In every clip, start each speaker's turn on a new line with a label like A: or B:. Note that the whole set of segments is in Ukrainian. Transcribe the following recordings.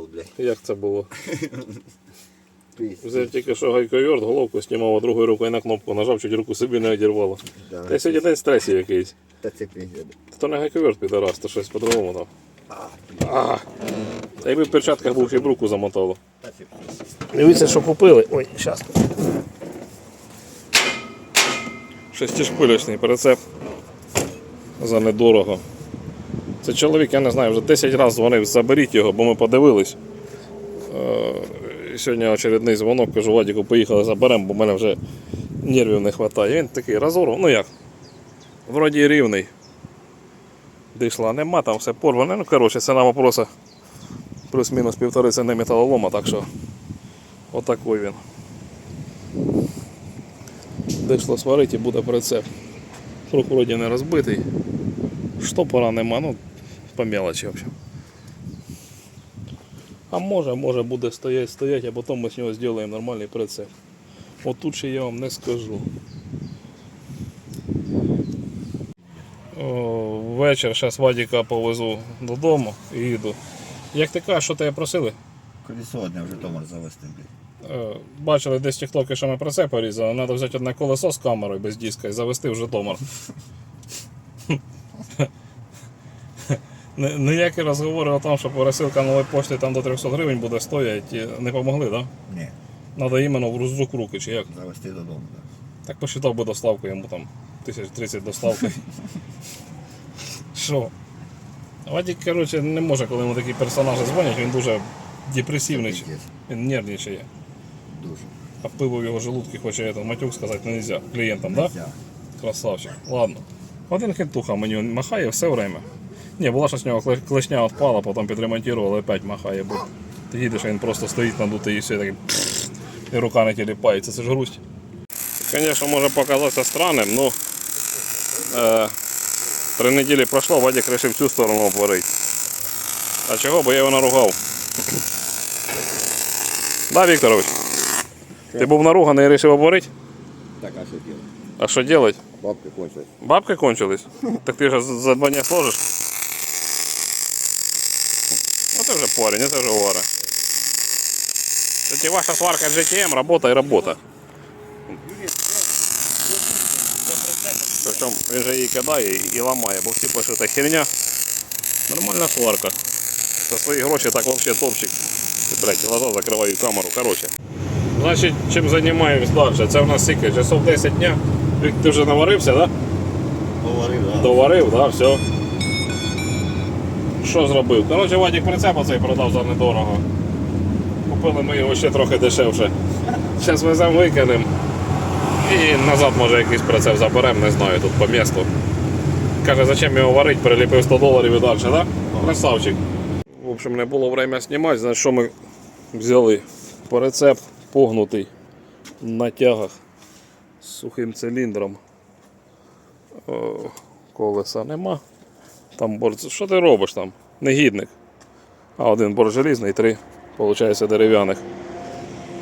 A: відірвав, блядь.
B: Як це було? Взяв тільки що гайковерт, головку знімав, а другою рукою на кнопку нажав, чуть руку собі не одірвало. Та сьогодні день стресів якийсь.
A: Та це пиздец.
B: То не гайковерт підарас, то щось по-другому там.
A: А,
B: А, та якби в перчатках був ще б руку замотало. Дивіться, що купили. Ой, зараз. Шестишпилячний прицеп. За недорого. Це чоловік, я не знаю, вже 10 разів дзвонив, заберіть його, бо ми подивились. Е, Сьогодні очередний дзвонок, кажу, Вадіку, поїхали заберемо, бо в мене вже нервів не вистачає. Він такий розорвав, ну як? Вроді рівний. Дійшла, нема, там все порване. Ну, коротше, це на вопроса плюс-мінус півтори ціни металолома, так що отакий він. Дійшло сварити буде прицеп. Круг вроді не розбитий. Штопора нема, ну по мелочі в общем. А може, може буде стоять, стоять, а потім ми з нього зробимо нормальний прицеп. От тут ще я вам не скажу. О, вечір, зараз Вадіка повезу додому і їду. Як ти кажеш, що тебе просили?
A: Колесо одне вже томар завести.
B: Е, Бачили десь тіктоки, що ми прицеп порізали. Треба взяти одне колесо з камерою без диска і завести в Житомир. Ні- Ніякі розговори о тому, що пересилка нової пошти там до 300 гривень буде стояти, не помогли, так? Да?
A: Ні,
B: Треба іменно в рук руки, чи як?
A: завести додому, так.
B: Так посчитав би доставку йому там 1030 доставки. Що? Вадик, коротше, не може, коли йому такі персонажі дзвонять, він дуже депресивний, він нервничає.
A: Дуже.
B: А пиво в його желудке хоче матюк сказати не можна клієнтам, да? Красавчик. Ладно. Один кентуха мені махає все время. Ні, була що з нього кле- клешня відпала, потім підремонтували, опять махає, бо ти їдеш, а він просто стоїть надутий і все пф, і рука не тіліпається, це ж грусть. Звісно, може показатися странним, ну е, три неділі пройшло, Вадик вирішив цю сторону обварити. А чого? Бо я його наругав. Да, Вікторович? Ти був наруганий і вирішив обварити?
A: Так, а що делать?
B: А що делать?
A: Бабки кончились.
B: Бабки кончились? Так ти ж за два дня сложиш? Вже парень, це вже говори. Кстати, ваша сварка GTM, работа і робота. Причому він же її кидає і, ламає, бо всі пишуть, це херня. Нормальна сварка. За свої гроші так взагалі топчик. Ти, Блядь, глаза закриваю камеру, короче. Значить, чим займаємось далі? Це в нас скільки? Часов 10 дня. Вік, Ти вже наварився, так? Да?
A: Говорив, да.
B: Доварив, да, все. Що зробив? Коротше, Вадік прицеп оцей продав за недорого. Купили ми його ще трохи дешевше. Зараз веземо викинемо. І назад може якийсь прицеп заберемо, не знаю, тут по місту. Каже, зачем його варити, приліпив 100 доларів і далі, да? Красавчик. В общем, не було время знімати, значить що ми взяли? Прицеп погнутий на тягах з сухим циліндром. Колеса нема. Там борт. Що ти робиш там? Негідник. А один борт желізний, три, виходить, дерев'яних.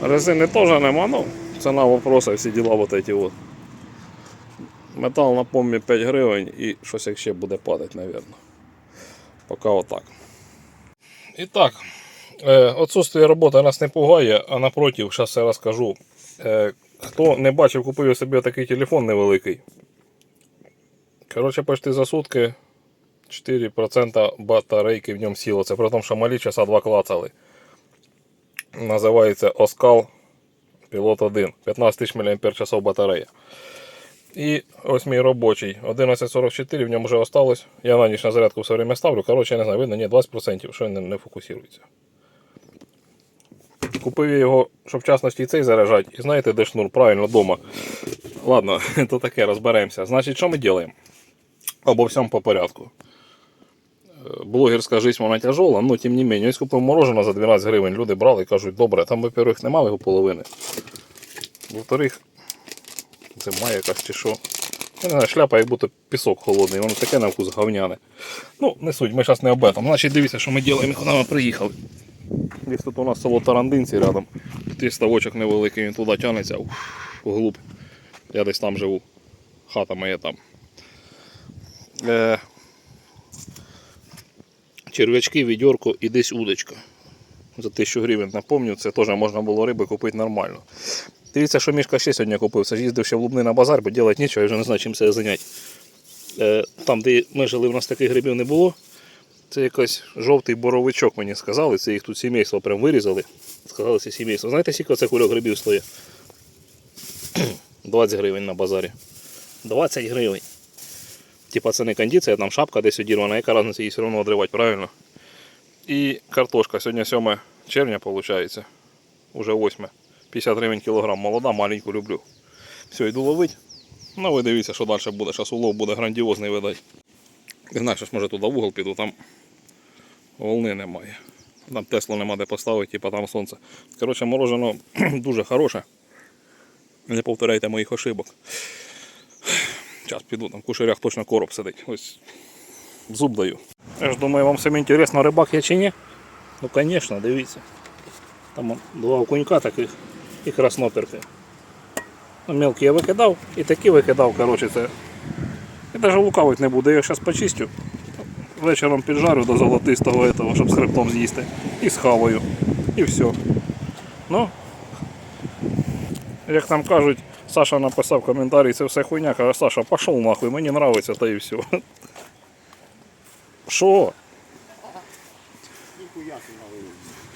B: Резини теж нема, ну, ціна вопроса, всі діла вот эти от. Метал на помі 5 гривень і щось ще буде падати, мабуть. Поки отак. І так, е, отсутствие роботи нас не пугає, а напротив, зараз я розкажу. Е, хто не бачив, купив собі такий телефон невеликий. Коротше, почти за сутки 4% батарейки в ньому сіло. Це при тому, що малі часа два клацали. Називається Оскал Пілот 1. 15 тисяч мАч батарея. І ось мій робочий 1144, в ньому вже осталось. Я на ніч на зарядку все время ставлю. Коротше, я не знаю, видно, ні, 20%, що не, не фокусується. Купив я його, щоб в частності і цей заряджати. І знаєте, де шнур? Правильно, вдома. Ладно, то таке, розберемося. Значить, що ми робимо? Обо всьому по порядку Е, Блогерська життя вона тяжола, але тим не менше, ось купив мороженое за 12 гривень. Люди брали і кажуть, добре, там, во-первых, немає його половини. Во-вторых, зима якась чи що. Я не знаю, шляпа, як будто пісок холодний, воно таке на вкус говняне. Ну, не суть, ми зараз не об этом. Значить, дивіться, що ми робимо, куди ми приїхали. Десь тут у нас село Тарандинці рядом. Тут є ставочок невеликий, він туди тягнеться, уф, вглуб. Я десь там живу. Хата моя там. Е, черв'ячки, відьорко і десь удочка. за 1000 гривень, напомню, це теж можна було риби купити нормально. Дивіться, що мішка ще сьогодні купив. Це їздив ще в Лубни на базар, бо робити нічого, я вже не знаю, чим себе зайняти. Е, там, де ми жили, у нас таких грибів не було. Це якийсь жовтий боровичок, мені сказали. Це їх тут сімейство прям вирізали. Сказали, це сімейство. Знаєте, скільки це кульок грибів стоїть? 20 гривень на базарі. 20 гривень. Типа це не кондиція, там шапка десь одірвана, яка разниця її все одно одривати, правильно? І картошка. Сьогодні 7 червня, виходить. Уже 8. 50 гривень кілограм. Молода, маленьку люблю. Все, йду ловити. Ну ви дивіться, що далі буде. Зараз улов буде грандіозний видать. Інакше ж може туди в угол піду, там волни немає. Там Теслу нема де поставити, типа там сонце. Коротше, морожено дуже хороше. Не повторяйте моїх ошибок. Зараз піду, там в кушарях точно короб сидить. Ось зуб даю. Я ж думаю, вам всім інтересно, рибак є чи ні? Ну, звісно, дивіться. Там два окунька таких і красноперки. Ну, мелкі я викидав і такі викидав, коротше, це. Я навіть лукавити не буду, я зараз почистю. Вечором піджарю до золотистого этого, щоб з хребтом з'їсти. І схаваю. І все. Ну, як там кажуть, Саша написав коментарі, це все хуйня, каже, Саша, пішов нахуй, мені нравиться, та і все. Що?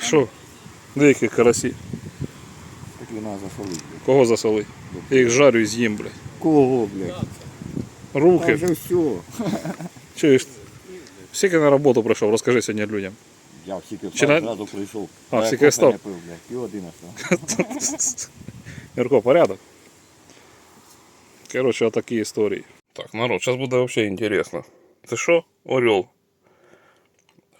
B: Що? Деякі карасі.
A: Так вона засолить.
B: Кого засолить? Я їх жарю і з'їм, блядь.
A: Кого, блядь?
B: Руки.
A: вже все.
B: Чуєш? Скільки на роботу прийшов, розкажи сьогодні людям.
A: Я всіки
B: Чи на-
A: зразу прийшов.
B: А,
A: Я кофе
B: встав?
A: не пив, блядь. Пів одинадцятого.
B: Юрко, порядок? Короче, отакі історії. Так, народ, зараз буде взагалі інтересно. Це що? Орел.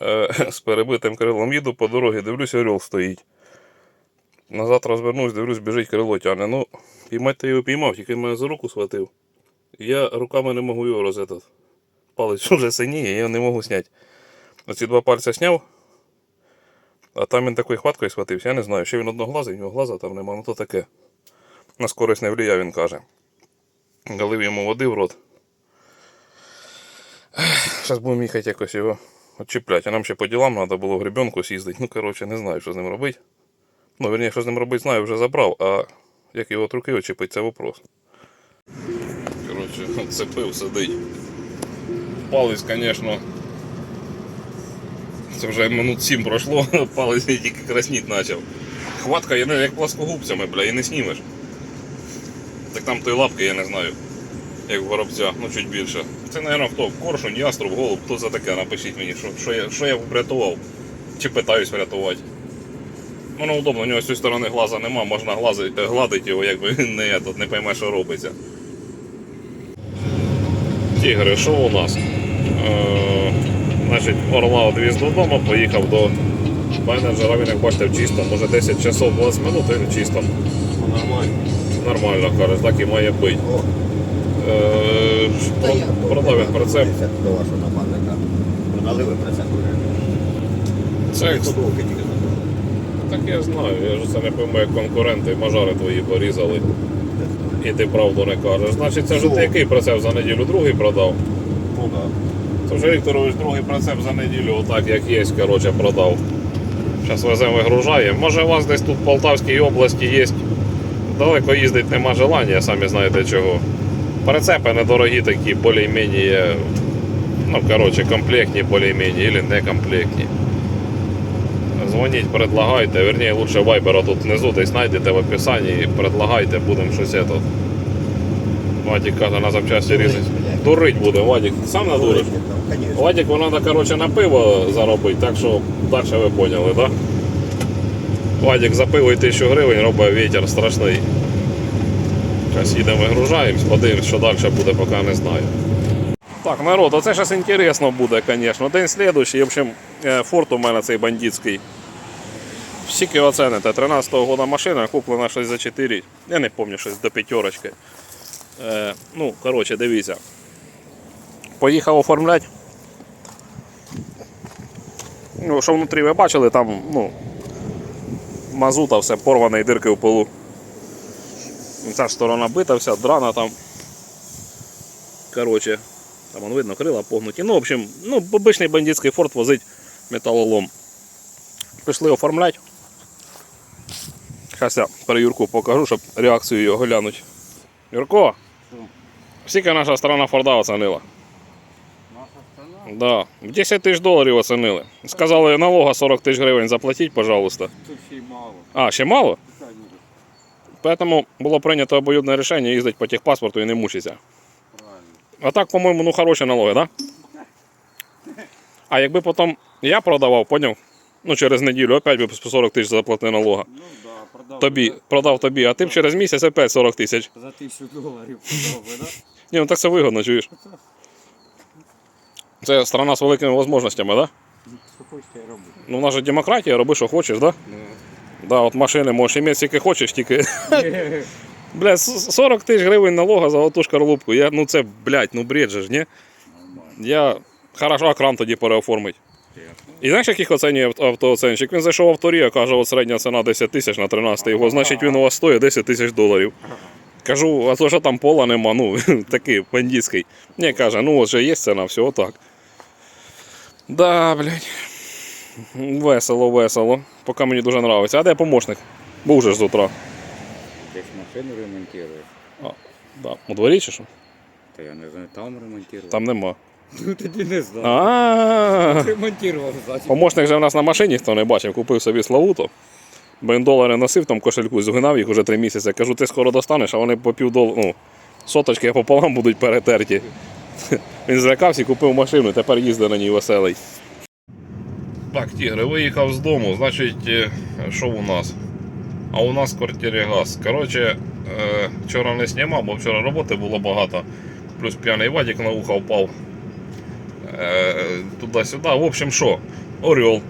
B: Е, з перебитим крилом їду по дорозі, дивлюсь, орел стоїть. Назад розвернусь, дивлюсь, біжить крило тягне. Ну, піймати його піймав, тільки мене за руку схватив. Я руками не можу його розетати. Палець вже синіє, я не можу зняти. Оці два пальця зняв, а там він такою хваткою схватився, я не знаю, ще він одноглазий, в нього глаза там нема, ну то таке. На скорость не влияє, він каже. Галив йому води в рот. Зараз будемо їхати якось його відчіпляти. А нам ще по ділам треба було в гребенку з'їздити. Ну, коротше, не знаю, що з ним робити. Ну, верні, що з ним робити, знаю, вже забрав, а як його от руки очіпити, це вопрос. Коротше, цепив, сидить. Палець, звісно. Це вже минут 7 пройшло, палець тільки красніть почав. Хватка я не як пласкогубцями, бля, і не знімеш. Так там той лапки, я не знаю, як в воробця, ну чуть більше. Це, мабуть, хто? Коршунь, яструб, голуб, хто це таке, напишіть мені, що, що, я, що я врятував. Чи питаюсь врятувати. Воно удобно, у нього з цієї сторони глаза нема, можна глазити, гладити його, якби не, тут, не пойме, що робиться. Тігри, що у нас? Е, значить, орла одвіз додому, поїхав до менеджера, він як бачите в чисто, може 10 часов 20 минут, він чисто.
A: Ну, Нормально.
B: Нормально каже, так і має бути. Е, про- Продав він прицеп.
A: До вашого напарника. Продали ви прицеп уже.
B: Це
A: Ходовки тільки забрали.
B: так я знаю, я ж це не пойму, як конкуренти мажари твої порізали. І ти правду не кажеш. Значить, це вже ти який прицеп за неділю другий продав.
A: Ну так.
B: Це вже Вікторович другий прицеп за неділю, отак як є, коротше, продав. Зараз веземо вигружаємо. Може у вас десь тут в Полтавській області є. Далеко їздити нема желання, самі знаєте чого. Прицепи недорогі такі, більш-менш, ну, коротше, комплектні, більш-менш, або не комплектні. Дзвоніть, предлагайте, верніше лучше вайбера тут внизу десь знайдете в описанні і предлагайте, будемо щось тут. Вадик каже на запчасті різати. Дурить буде, Вадик. Сам надуриш?
A: Конечно.
B: Вадик, вона треба, коротше, на пиво заробити, так що далі ви поняли, так? Вадик за пиво тисячу гривень робить вітер страшний. Зараз їдемо вигружаємось, подивимось, що далі буде, поки не знаю. Так, народ, оце зараз інтересно буде, звісно. День слідуючий, в общем, е, форт у мене цей бандитський. Скільки оцените? 13-го года машина, куплена щось за 4. Я не пам'ятаю, щось до п'ятерочки. Е, ну, коротше, дивіться. Поїхав оформляти. Ну, що внутрі ви бачили, там, ну, мазута, все порване і дирки в полу. Ця ж сторона бита, вся драна там. Коротше, там он видно, крила погнуті. Ну, в общем, ну, обичний бандитський форт возить металолом. Пішли оформляти. Зараз я при Юрку покажу, щоб реакцію його глянуть. Юрко, скільки наша сторона Форда оцінила? Да. В 10 тисяч доларів оцінили. Сказали, налога 40 тисяч гривень заплатіть, пожалуйста.
C: Тут ще й мало.
B: А, ще мало? Поэтому було прийнято обоюдне рішення їздити по техпаспорту і не мучитися. А так, по-моєму, ну хороші налоги, так? Да? А якби потім я продавав, поняв? Ну, через неділю опять би по 40 тисяч заплатив налога.
C: Ну да, продав.
B: Тобі, продав тобі, а ти б через місяць опять 40 тисяч.
C: За тисячу доларів продав би, да?
B: Ні, ну так це вигодно, чуєш? Це страна з великими можливостями, так? Да? Ну, в нас же демократія, роби, що хочеш, так? Да? Да, от машини можеш іметь скільки хочеш, тільки. Бля, 40 тисяч гривень налога за оту шкарлупку. Я, ну це, блядь, ну бред же ж, ні? Я хорошо, а кран тоді переоформить. І знаєш, яких оцінює авто- автооценщик? Він зайшов в авторія, каже, от середня ціна 10 тисяч на 13 його, значить він у вас стоїть 10 тисяч доларів. Кажу, а то що там пола нема, ну такий бандитський. Ні, каже, ну от же є ціна, все отак. Да, блядь. Весело, весело. Поки мені дуже подобається. А де помощник? Був же ж з утра.
C: Десь машину ремонтує.
B: А, да. У дворі чи що?
C: Та я не знаю, там ремонтує.
B: Там нема.
C: Ну тоді не знаю.
B: А,
C: Ремонтував, значить.
B: помощник же в нас на машині, хто не бачив, купив собі славуту. Бо він долари носив там кошельку, згинав їх уже три місяці. Кажу, ти скоро достанеш, а вони по півдолара, ну, соточки пополам будуть перетерті. Він злякався і купив машину, тепер їздить на ній веселий. Так, тігри, виїхав з дому, значить, е, що у нас? А у нас в квартирі газ. Коротше, е, вчора не знімав, бо вчора роботи було багато. Плюс п'яний вадик на ухо впав. Е, туди-сюди. В общем, що? Орел.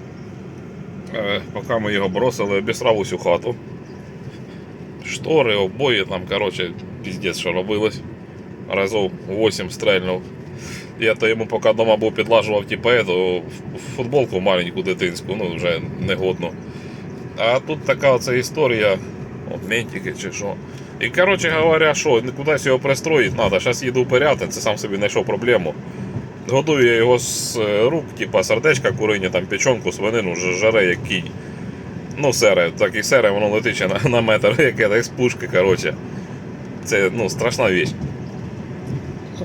B: Поки ми його бросили, обісрав усю хату. Штори, обої, там, коротше, піздець, що робилось. Разов 8 стрельнув. Я то йому поки вдома був підлажував типу, ету, футболку маленьку дитинську, ну вже негодну. А тут така оця історія, ментики чи що. І коротше говоря, що кудись його пристроїти треба. Зараз їду в Пирятин, це сам собі знайшов проблему. Годую я його з е, рук, типа сердечка курині, там печонку, свинину, жаре як кінь. Ну, сере, так і сере, воно летить на, на метр, яке так з пушки, коротше. Це ну, страшна віч.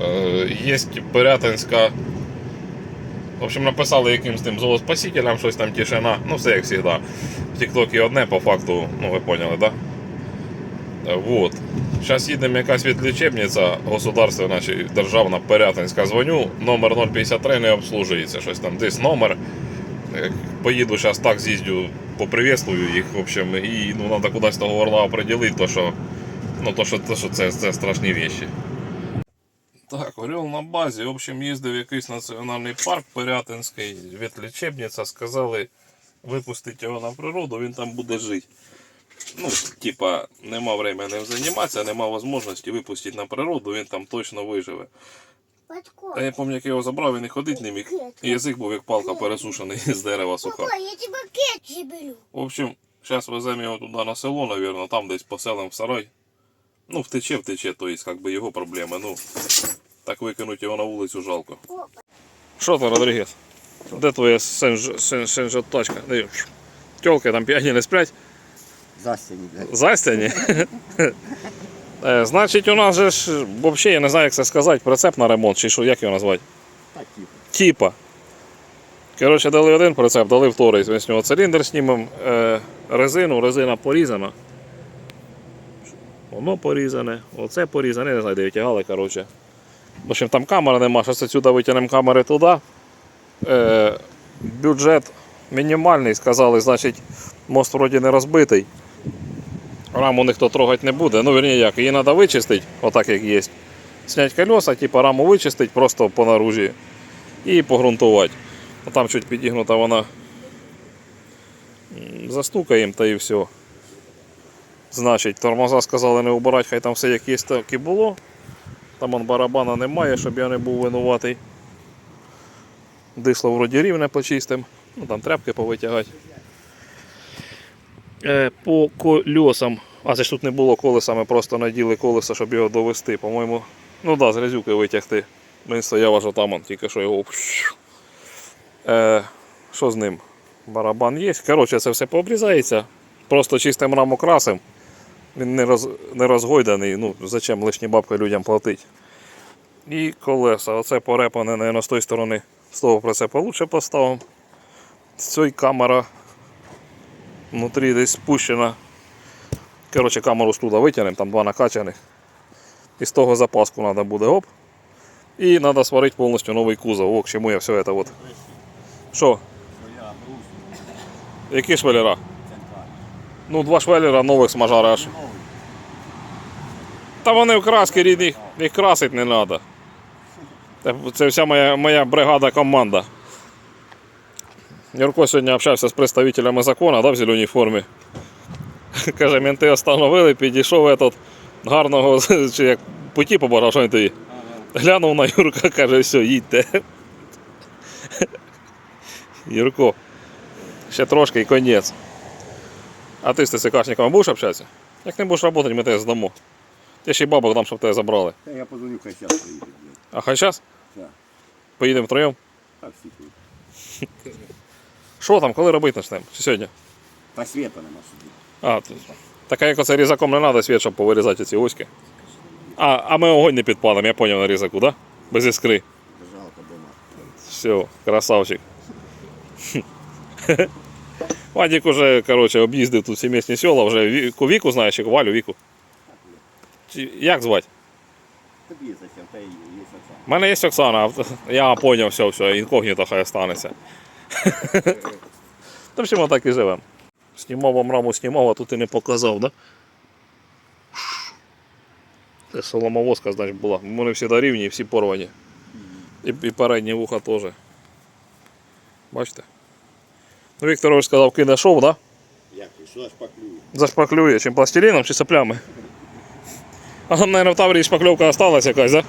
B: Е, є Пирятинська. В общем, написали якимсь тим зооспасителям, щось там тишина. Ну, все як завжди. В Тіктокі одне, по факту, ну ви поняли, так? Да? Вот. Зараз їдемо якась відлічебниця государственна чи державна Пирятинська. Дзвоню, номер 053 не обслужується. Щось там десь номер. Е, Поїду зараз так з'їздю, поприветствую їх, в общем, і ну, треба кудись того орла оприділити, то що, ну, то, що, то, що це, це страшні вещи. Так, Орел на базі. В общем, їздив якийсь національний парк Пирятинський, ветлічебниця, сказали випустити його на природу, він там буде жити. Ну, типа, нема времени ним займатися, нема можливості випустити на природу, він там точно виживе. А я пам'ятаю, як я його забрав, він і ходити не міг. І язик був як палка пересушений з дерева суха.
D: Папа, я тебе кетчі беру.
B: В общем, зараз веземо його туди на село, наверное, там десь поселимо в сарай. Ну, втече, втече, то є, как би його проблеми. Ну, так викинути його на вулицю жалко. Що ти, Родрігес? Де твоя сенжотачка? Тілки там п'яні не сплять?
A: Застіні, блядь.
B: Застяні? Е, Значить, у нас же ж, взагалі, я не знаю, як це сказати, прицеп на ремонт, чи що, як його назвати?
A: Так, типу.
B: Типа. Коротше, дали один прицеп, дали вторий. Ми з нього циліндр знімемо, е, резину, резина порізана. Воно порізане, оце порізане, не знаю, де витягали, коротше. В общем, там камери нема, зараз сюди витягнемо камери туди. Е, бюджет мінімальний, сказали, значить, мост вроді не розбитий. Раму ніхто трогати не буде. Ну, вірні, як, її треба вичистити, отак як є. Зняти колеса, типу раму вичистити просто по наружі і погрунтувати. Там чуть підігнута вона. Застукаємо та і все. Значить, тормоза сказали не убирати, хай там все як є, так і було. Там он барабана немає, щоб я не був винуватий. Дисло вроді рівне почистим. Ну там тряпки повитягати. Е, по кольосам. А це ж тут не було колеса, ми просто наділи колеса, щоб його довести. По-моєму, ну да, з грязюки витягти. Він стояв аж отам, тільки що його. Е, що з ним? Барабан є. Коротше, це все пообрізається. Просто чистим раму красим. Він не, роз, не розгойданий. Ну, зачем лишні бабки людям платить. І колеса. Оце порепане, наверное, з тої сторони. З того прицепа лучше поставимо. З цієї камера внутрі десь спущена. Коротше, камеру з туди витягнемо, там два накачаних. І з того запаску треба буде оп. І треба сварити повністю новий кузов. О, к чому я все це от. Що? Які швелера? Ну, два швелера нових з мажара. Та вони в краски рідні, їх красить не треба. Це вся моя, моя бригада команда. Юрко сьогодні общався з представителями закону, да, в зеленій формі. Каже, менти остановили, підійшов этот гарного чи як путі побажав, що він тобі. Глянув на Юрка, каже, все, їдьте. Юрко, ще трошки і конець. А ти з ТСКшниками будеш общатися? Як не будеш працювати, ми тебе здамо. Я ще й бабок дам, щоб тебе забрали.
A: Та я позвоню, хай зараз приїде.
B: А хай час?
A: Так.
B: Поїдемо втроєм.
A: Так всі тут.
B: Що там, коли робити почнемо? Чи сьогодні?
A: Та світа нема собі.
B: А, то- така як оце різаком не треба світ, щоб повирізати ці оськи. А, а ми огонь не підпалимо, я поняв на різаку, да? Без іскри.
A: Жалко дома.
B: Все, красавчик. Вадик уже, короче, об'їздив тут всі місні села, вже віку, віку знаєш, чи Валю віку. Чи- Як звати?
A: Тобі зачем, та є Оксана.
B: У мене є Оксана, я поняв, все, все, інкогніто хай останеться. Та всі ми так і живемо. Знімав вам раму, знімав, а тут і не показав, да? Це соломовозка, значить, була. Вони всі рівні всі порвані. І, і передні вуха теж. Бачите? Вікторович сказав, кине шов, да?
A: Як що аж паклює?
B: Зашпаклює, чим пластиліном чи соплями. А там, мабуть, в Таврії шпакльовка осталась якась, да?